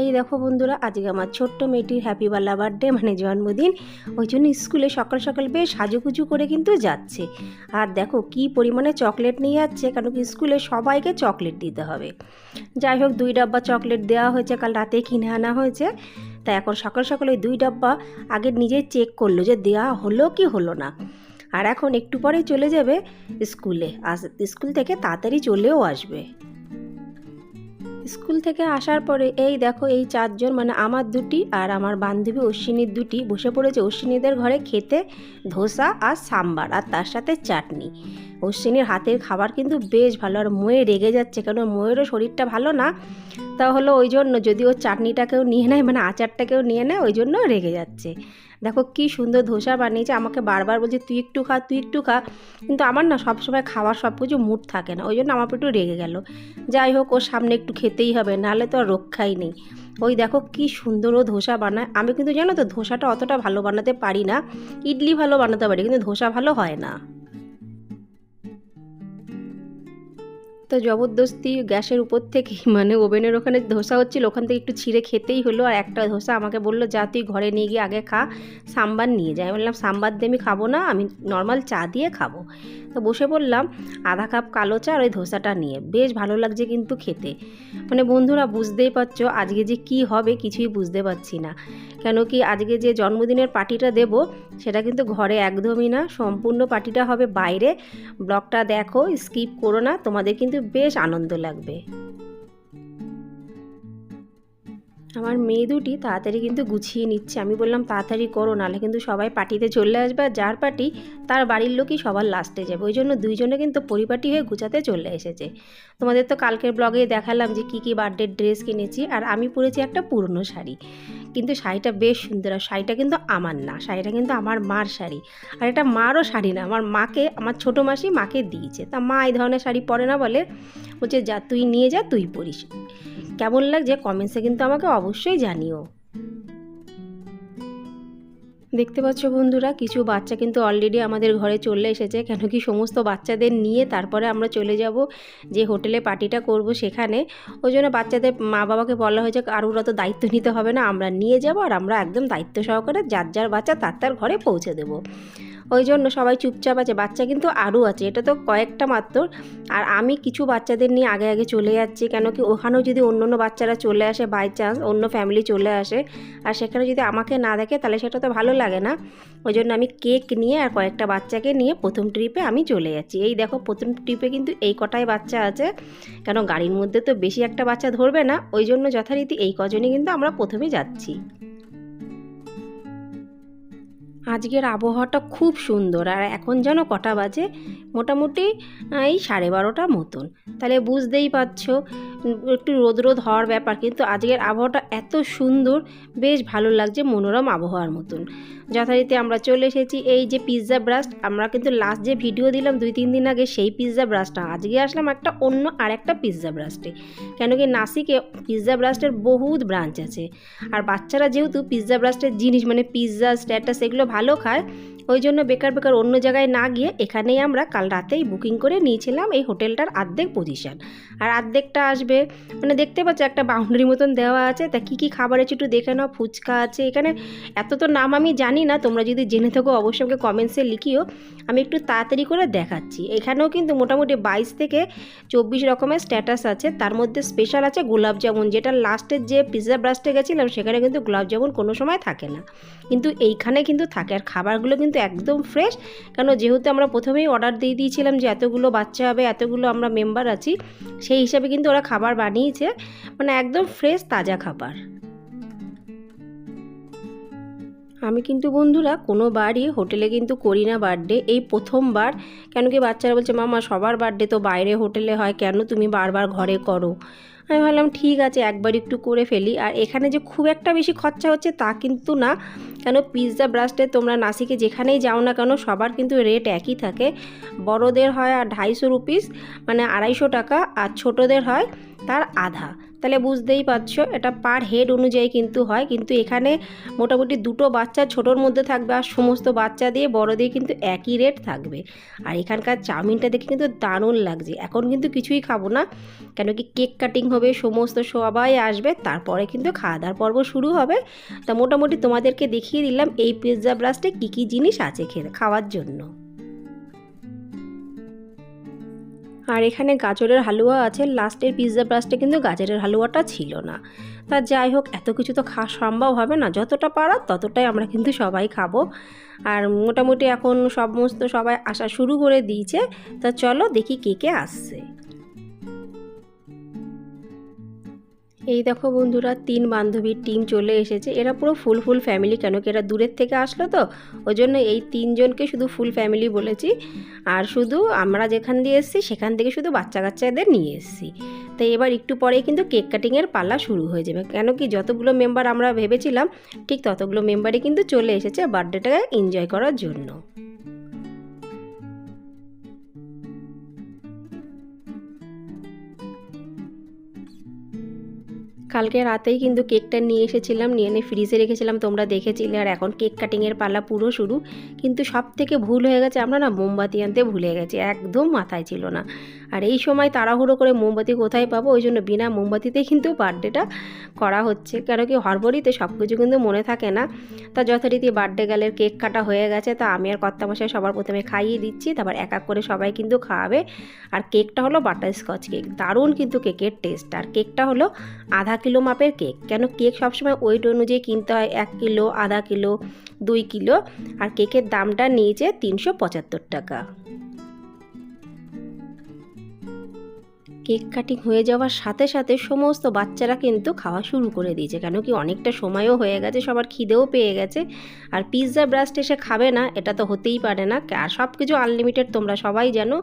এই দেখো বন্ধুরা, আজকে আমার ছোট্ট মেয়েটির হ্যাপি বাল্লা বার্থডে মানে জন্মদিন। ওই জন্য স্কুলে সকাল সকাল বেশ সাজুগুজু করে কিন্তু যাচ্ছে। আর দেখো কি পরিমাণে চকলেট নিয়ে যাচ্ছে কেন কি স্কুলে সবাইকে চকলেট দিতে হবে। যাই হোক, দুই ডাব্বা চকলেট দেওয়া হয়েছে, কাল রাতে কিনে আনা হয়েছে। তা এখন সকাল সকাল ওই দুই ডাব্বা আগে নিজে চেক করল যে দেওয়া হলো কি হলো না। আর এখন একটু পরেই চলে যাবে স্কুলে। আস স্কুল থেকে তাড়াতাড়ি চলেও আসবে। স্কুল থেকে আসার পরে, এই দেখো, এই চারজন মানে আমার দুটি আর আমার বান্ধবী অশ্বিনীর দুটি, বসে পড়েছে অশ্বিনীদের ঘরে খেতে, ধোসা আর সাম্বার আর তার সাথে চাটনি। অশ্বিনীর হাতের খাবার কিন্তু বেশ ভালো, আর ময়ে রেগে যাচ্ছে কেন? ময়েরও শরীরটা ভালো না। তা হলো ওই জন্য যদি ও চাটনিটাকেও নিয়ে নেয় মানে আচারটাকেও নিয়ে নেয়, ওই জন্য রেগে যাচ্ছে। দেখো কি সুন্দর ধোসা বানিয়েছে, আমাকে বারবার বলছে, তুই একটু খা, তুই একটু খা। কিন্তু আমার না সবসময় খাওয়ার সব কিছু মুড থাকে না, ওই জন্য আমার একটু রেগে গেল। যাই হোক, ওর সামনে একটু খেতেই হবে, নাহলে তো আর রক্ষাই নেই। ওই দেখো কি সুন্দর ও ধোসা বানায়, আমি কিন্তু জানো তো ধোসাটা অতটা ভালো বানাতে পারি না, ইডলি ভালো বানাতে পারি, কিন্তু ধোসা ভালো হয় না। তো জবরদস্তি, গ্যাসের উপর থেকে মানে ওভেনের ওখানে ধোসা হচ্ছিল, ওখান থেকে একটু ছিঁড়ে খেতেই হলো, আর একটা ধোসা আমাকে বলল, যা তুই ঘরে নিয়ে গিয়ে আগে খা, সাম্বার নিয়ে যায় বললাম, সাম্বার দিয়ে আমি খাব না, আমি নর্মাল চা দিয়ে খাব। তো বসে পড়লাম আধা কাপ কালো চা আর ওই ধোসাটা নিয়ে। বেশ ভালো লাগছে কিন্তু খেতে। মানে বন্ধুরা বুঝতেই পারছ আজকে যে কি হবে কিছুই বুঝতে পারছি না। কেন কি আজকে যে জন্মদিনের পার্টিটা দেব, সেটা কিন্তু ঘরে একদমই না। সম্পূর্ণ পার্টিটা হবে বাইরে। ব্লগটা দেখো, স্কিপ করো না, তোমাদের কিন্তু বেশ আনন্দ লাগবে। আমার মেয়ে দুটি তাড়াতাড়ি কিন্তু গুছিয়ে নিচ্ছে। আমি বললাম, তাড়াতাড়ি করো, নাহলে কিন্তু সবাই পার্টিতে চলে আসবে যার পার্টি, তার বাড়ির লোকই সবার লাস্টে যাবে। ওই জন্য দুইজনে কিন্তু পরিপাটি হয়ে গুছাতে চলে এসেছে। তোমাদের তো কালকের ব্লগে দেখালাম যে কী কী বার্থডে ড্রেস কিনেছি, আর আমি পরেছি একটা পুরনো শাড়ি। কিন্তু শাড়িটা বেশ সুন্দর, আর শাড়িটা কিন্তু আমার না, শাড়িটা কিন্তু আমার মার শাড়ি। আর এটা মারও শাড়ি না, আমার মাকে, আমার ছোটো মাসি মাকে দিয়েছে। তা মা এই ধরনের শাড়ি পরে না বলে বলছে, যা, তুই নিয়ে যা, তুই পরিস। কেমন লাগছে? কমেন্টসে কিন্তু আমাকে অবশ্যই জানিও। দেখতে পাচ্ছ বন্ধুরা, কিছু বাচ্চা কিন্তু অলরেডি আমাদের ঘরে চলে এসেছে, কেন কি সমস্ত বাচ্চাদের নিয়ে তারপরে আমরা চলে যাব যে হোটেলে পার্টিটা করব সেখানে। ওই জন্য বাচ্চাদের মা বাবাকে বলা হয়েছে কারুর অত দায়িত্ব নিতে হবে না, আমরা নিয়ে যাব আর আমরা একদম দায়িত্ব সহকারে যার যার বাচ্চা তার তার ঘরে পৌঁছে দেবো। ওই জন্য সবাই চুপচাপ আছে, বাচ্চা কিন্তু আরও আছে, এটা তো কয়েকটা মাত্র। আর আমি কিছু বাচ্চাদের নিয়ে আগে আগে চলে যাচ্ছি, কেন কি ওখানেও যদি অন্য অন্য বাচ্চারা চলে আসে বাই চান্স অন্য ফ্যামিলি চলে আসে, আর সেখানে যদি আমাকে না দেখে তাহলে সেটা তো ভালো লাগে না। ওই জন্য আমি কেক নিয়ে আর কয়েকটা বাচ্চাকে নিয়ে প্রথম ট্রিপে আমি চলে যাচ্ছি। এই দেখো প্রথম ট্রিপে কিন্তু এই কটাই বাচ্চা আছে, কেন গাড়ির মধ্যে তো বেশি একটা বাচ্চা ধরবে না ওই জন্য যথারীতি এই কজনই কিন্তু আমরা প্রথমে যাচ্ছি। আজকের আবহাওয়াটা খুব সুন্দর, আর এখন যেন কটা বাজে? মোটামুটি এই সাড়ে বারোটা মতন। তাহলে বুঝতেই পারছ একটু রোদ রোদ হওয়ার ব্যাপার, কিন্তু আজকের আবহাওয়াটা এত সুন্দর, বেশ ভালো লাগছে মনোরম আবহাওয়ার মতন। যথারীতি আমরা চলে এসেছি এই যে পিৎজা ব্রাস্ট আমরা কিন্তু লাস্ট যে ভিডিও দিলাম দুই তিন দিন আগে, সেই পিৎজা ব্রাস্টটা আজকে আসলাম একটা অন্য আর একটা পিৎজা ব্রাস্টে কেন কি নাসিকে পিৎজা ব্রাস্টের বহুত ব্রাঞ্চ আছে। আর বাচ্চারা যেহেতু পিৎজা ব্রাস্টের জিনিস মানে পিৎজা স্ট্যাটাস এগুলো ভালো খায় ওই জন্য বেকার বেকার অন্য জায়গায় না গিয়ে এখানেই আমরা কাল রাতেই বুকিং করে নিয়েছিলাম এই হোটেলটার আর্ধেক পজিশান আর আর্ধেকটা আসবে মানে দেখতে পাচ্ছ একটা বাউন্ডারি মতন দেওয়া আছে, তা কী কী খাবার আছে একটু দেখে নাও, ফুচকা আছে, এখানে এত তো নাম আমি জানি না, তোমরা যদি জেনে থাকো অবশ্যই আমাকে কমেন্টসে লিখিও, আমি একটু তাড়াতাড়ি করে দেখাচ্ছি। এখানেও কিন্তু মোটামুটি বাইশ থেকে চব্বিশ রকমের স্ট্যাটাস আছে, তার মধ্যে স্পেশাল আছে গোলাপ জামুন, যেটা লাস্টের যে পিৎজা ব্রাস্টে গেছিলাম, সেখানে কিন্তু গোলাপ জামুন কোনো সময় থাকে না। কিন্তু এইখানে কিন্তু থাকে, আর খাবারগুলো কিন্তু একদম ফ্রেশ কেন, যেহেতু আমরা প্রথমেই অর্ডার দিয়ে দিয়েছিলাম যে এতগুলো বাচ্চা হবে, এতগুলো আমরা মেম্বার আছি, সেই হিসাবে কিন্তু ওরা খাবার বানিয়েছে। মানে একদম ফ্রেশ তাজা খাবার। আমি কিন্তু বন্ধুরা কোনো বারই হোটেলে কিন্তু করি না বার্থডে। এই প্রথমবার কেন কি বাচ্চারা বলছে, মামা, সবার বার্থডে তো বাইরে হোটেলে হয়, কেন তুমি বারবার ঘরে করো? আমি ভাবলাম, ঠিক আছে, একবার একটু করে ফেলি। আর এখানে যে খুব একটা বেশি খরচা হচ্ছে তা কিন্তু না। কেন পিৎজা ব্রাস্টে তোমরা নাসিকে যেখানেই যাও না কেন, সবার কিন্তু রেট একই থাকে। বড়দের হয় আর ঢাইশো রুপিস মানে আড়াইশো টাকা, আর ছোটদের হয় তার আধা। তাহলে বুঝতেই পারছ, এটা পার হেড অনুযায়ী কিন্তু হয়, কিন্তু এখানে মোটামুটি দুটো বাচ্চা ছোটোর মধ্যে থাকবে আর সমস্ত বাচ্চা দিয়ে বড় দিয়ে কিন্তু একই রেট থাকবে। আর এখানকার চাউমিনটা দেখে কিন্তু দারুণ লাগছে। এখন কিন্তু কিছুই খাব না, কেন কি কেক কাটিং হবে, সমস্ত সবাই আসবে, তারপরে কিন্তু খাওয়া দাওয়ার পর্ব শুরু হবে। তা মোটামুটি তোমাদেরকে দেখিয়ে দিলাম এই পিৎজা ব্রাস্টে কী কী জিনিস আছে খাওয়ার জন্য। আর এখানে গাজরের হালুয়া আছে। লাস্টের পিৎজা ব্রাস্টে কিন্তু গাজরের হালুয়াটা ছিল না। তা যাই হোক, এত কিছু তো খাওয়া সম্ভব হবে না। যতটা পারা ততটাই আমরা কিন্তু সবাই খাব। আর মোটামুটি এখন সমস্ত সবাই আসা শুরু করে দিয়েছে। তা চলো দেখি কে কে আসছে। এই দেখো বন্ধুরা, তিন বান্ধবীর টিম চলে এসেছে। এরা পুরো ফুল ফুল ফ্যামিলি কেন কি? এরা দূরের থেকে আসলো তো? ওই জন্য এই তিনজনকে শুধু ফুল ফ্যামিলি বলেছি। আর শুধু আমরা যেখান দিয়ে এসেছি, সেখান থেকে শুধু বাচ্চা কাচ্চাদের নিয়ে এসেছি। তো এবার একটু পরেই কিন্তু কেক কাটিংয়ের পালা শুরু হয়ে যাবে। কেন কি? যতগুলো মেম্বার আমরা ভেবেছিলাম, ঠিক ততগুলো মেম্বারই কিন্তু চলে এসেছে বার্থডেটাকে এনজয় করার জন্য। কালকে রাতেই কিন্তু কেকটা নিয়ে এসেছিলাম, নিয়ে এনে ফ্রিজে রেখেছিলাম, তোমরা দেখেছিলে। আর এখন কেক কাটিংয়ের পালা পুরো শুরু। কিন্তু সব থেকে ভুল হয়ে গেছে, আমরা না মোমবাতি আনতে ভুলে গেছি, একদম মাথায় ছিল না। আর এই সময় তাড়াহুড়ো করে মোমবাতি কোথায় পাবো? ওই জন্য বিনা মোমবাতিতে কিন্তু বার্থডেটা করা হচ্ছে। কেন কি হরবরিতে সব কিছু কিন্তু মনে থাকে না। তা যথারীতি বার্থডে গালের কেক কাটা হয়ে গেছে, তা আমি আর কর্তামশাই সবার প্রথমে খাইয়ে দিচ্ছি, তারপর এক এক করে সবাই কিন্তু খাওয়াবে। আর কেকটা হলো বাটার স্কচ কেক, দারুণ কিন্তু কেকের টেস্ট। আর কেকটা হলো আধা কিলো মাপের কেক। কেন কেক সবসময় ওয়েট অনুযায়ী কিনতে হয়? এক কিলো, আধা কিলো, দুই কিলো। আর কেকের দামটা নিয়েছে তিনশো পঁচাত্তর টাকা। কেক কাটিং হয়ে যাওয়ার সাথে সাথে সমস্ত বাচ্চারা কিন্তু খাওয়া শুরু করে দিয়েছে। কেন কি অনেকটা সময়ও হয়ে গেছে, সবার খিদেও পেয়ে গেছে। আর পিৎজা ব্রাস্ট এসে খাবে না, এটা তো হতেই পারে না। আর সব কিছু আনলিমিটেড, তোমরা সবাই জানো।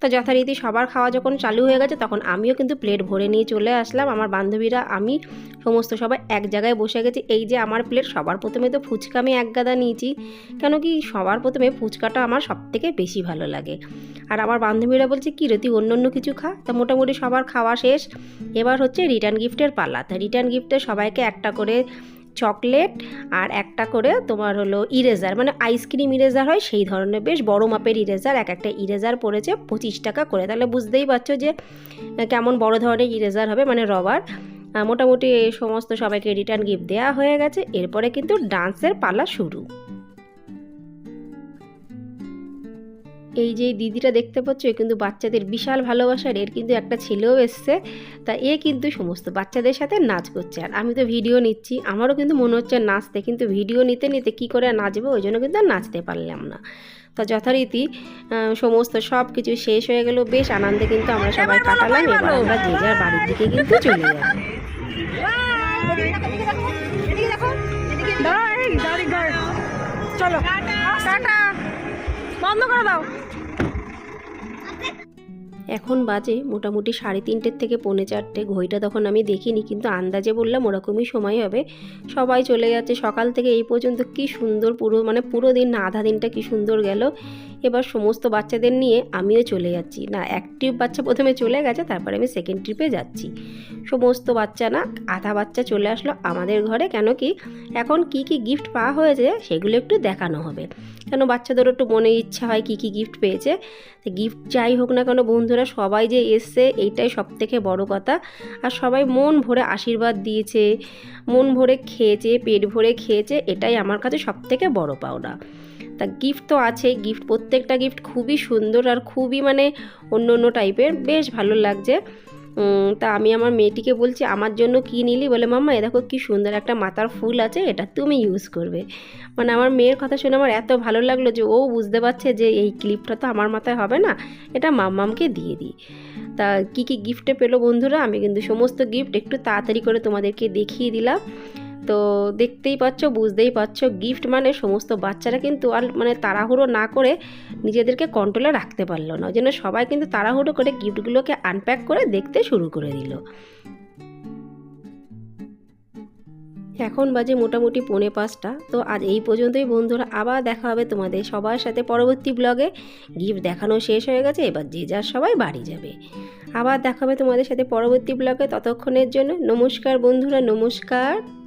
তো যথারীতি সবার খাওয়া যখন চালু হয়ে গেছে, তখন আমিও কিন্তু প্লেট ভরে নিয়ে চলে আসলাম। আমার বান্ধবীরা, আমি, সমস্ত সবাই এক জায়গায় বসে গেছি। এই যে আমার প্লেট, সবার প্রথমে তো ফুচকা আমি এক গাদা নিয়েছি। কেন কি সবার প্রথমে ফুচকাটা আমার সব থেকে বেশি ভালো লাগে। আর আমার বান্ধবীরা বলছে, কী রে, তুই অন্য অন্য কিছু খা? তা মোটামুটি সবার খাওয়া শেষ। এবার হচ্ছে রিটার্ন গিফটের পালা। তা রিটার্ন গিফটে সবাইকে একটা করে চকলেট আর একটা করে তোমার হলো ইরেজার মানে আইসক্রিম ইরেজার হয়, সেই ধরনের বেশ বড় মাপের ইরেজার এক একটা ইরেজার পড়েছে পঁচিশ টাকা করে। তাহলে বুঝতেই পারছ যে কেমন বড় ধরনের ইরেজার হবে মানে রবার মোটামুটি এই সমস্ত সবাইকে রিটার্ন গিফট দেওয়া হয়ে গেছে। এরপরে কিন্তু ডান্সের পালা শুরু। এই যে দিদিটা দেখতে পাচ্ছ এ কিন্তু বাচ্চাদের বিশাল ভালোবাসার এর কিন্তু একটা ছেলেও এসছে। তা এ কিন্তু সমস্ত বাচ্চাদের সাথে নাচ করছে। আর আমি তো ভিডিও নিচ্ছি আমারও কিন্তু মনে হচ্ছে নাচতে কিন্তু ভিডিও নিতে নিতে কী করে নাচবো ওই জন্য কিন্তু আর নাচতে পারলাম না। তা যথারীতি সমস্ত সব কিছু শেষ হয়ে গেল বেশ আনন্দে কিন্তু আমরা সবাই কাটালাম এবার আমরা যে যার বাড়ির দিকে কিন্তু চলে যাব। চলো। টাটা বন্ধ করে দাও। এখন বাজে মোটামুটি সাড়ে তিনটের থেকে পৌনে চারটে। ঘড়িটা তখন আমি দেখিনি, কিন্তু আন্দাজে বললাম ওরকমই সময় হবে। সবাই চলে যাচ্ছে সকাল থেকে এই পর্যন্ত কি সুন্দর পুরো মানে পুরো দিন না আধা দিনটা কি সুন্দর গেল। এবার সমস্ত বাচ্চাদের নিয়ে আমিও চলে যাচ্ছি। না, এক ট্রিপ বাচ্চা প্রথমে চলে গেছে, তারপরে আমি সেকেন্ড ট্রিপে যাচ্ছি। সমস্ত বাচ্চা না, আধা বাচ্চা চলে আসলো আমাদের ঘরে। কেন কি, এখন কি কি গিফট পাওয়া হয়েছে সেগুলো একটু দেখানো হবে। কেন বাচ্চাদের একটু মনে ইচ্ছা হয় কি কি গিফট পেয়েছে? গিফট যাই হোক না কেন, বন্ধুরা সবাই যে এসছে, এইটাই সব থেকে বড় কথা। আর সবাই মন ভরে আশীর্বাদ দিয়েছে, মন ভরে খেয়েছে, পেট ভরে খেয়েছে, এটাই আমার কাছে সব থেকে বড় পাওনা। তা গিফট তো আছেই গিফট প্রত্যেকটা গিফট খুবই সুন্দর আর খুবই মানে অন্য অন্য টাইপের বেশ ভালো লাগছে। তা আমি আমার মেয়েটিকে বলছি, আমার জন্য কী নিলি? বলে, মাম্মা, এ দেখো কী সুন্দর একটা মাথার ফুল আছে, এটা তুমি ইউজ করবে। মানে আমার মেয়ের কথা শুনে আমার এত ভালো লাগল যে ও বুঝতে পারছে যে এই ক্লিপটা তো আমার মাথায় হবে না, এটা মাম্মামকে দিয়ে দিই। তা কী কী গিফটে পেল বন্ধুরা, আমি কিন্তু সমস্ত গিফট একটু তাড়াতাড়ি করে তোমাদেরকে দেখিয়ে দিলাম। তো দেখতেই পাচ্ছ, বুঝতেই পারছ গিফট মানে সমস্ত বাচ্চারা কিন্তু আর মানে তাড়াহুড়ো না করে নিজেদেরকে কন্ট্রোলে রাখতে পারল না। জন্য সবাই কিন্তু তাড়াহুড়ো করে গিফটগুলোকে আনপ্যাক করে দেখতে শুরু করে দিল। এখন বাজে মোটামুটি পৌনে পাঁচটা। তো আজ এই পর্যন্তই বন্ধুরা, আবার দেখা হবে তোমাদের সবার সাথে পরবর্তী ব্লগে গিফট দেখানো শেষ হয়ে গেছে, এবার যে যার সবাই বাড়ি যাবে। আবার দেখা হবে তোমাদের সাথে পরবর্তী ব্লগে ততক্ষণের জন্য নমস্কার বন্ধুরা, নমস্কার।